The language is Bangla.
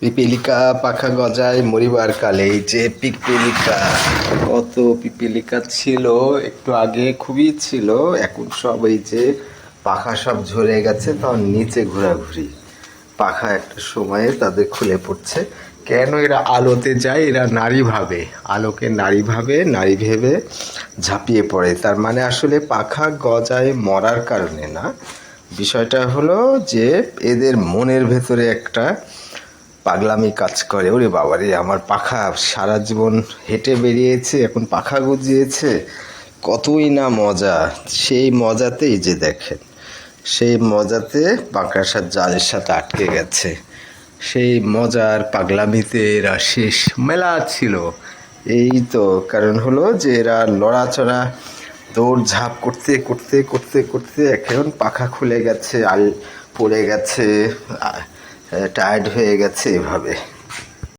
পিপিলিকা পাখা গজায় মরিবার কালে, এই যে পিপিলিকা, কত পিপিলিকা ছিল, একটু আগে খুবই ছিল, এখন সব এই যে পাখা সব ঝরে গেছে তখন নিচে ঘোরাঘুরি। পাখা একটা সময়ে তাদের খুলে পড়ছে। কেন এরা আলোতে যায়? এরা নারী ভাবে। আলোকে নারী ভাবে, নারী ভেবে ঝাঁপিয়ে পড়ে। তার মানে আসলে পাখা গজায় মরার কারণে না। বিষয়টা হলো যে এদের মনের ভেতরে একটা পাগলামি কাজ করে। ওরে বাবারে আমার পাখা সারা জীবন হেঁটে বেরিয়েছে, এখন পাখা গজিয়েছে। কতই না মজা। সেই মজাতেই যে দেখেন, সেই মজাতে পাকড়াসার জালের সাথে আটকে গেছে। সেই মজার পাগলামিতে এরা শেষ মেলা ছিল। এই তো কারণ হলো যে এরা লড়াচড়া দৌড় ঝাঁপ করতে করতে করতে করতে এখন পাখা খুলে গেছে, আল পড়ে গেছে টায়ার্ড হয়ে গেছে এভাবে।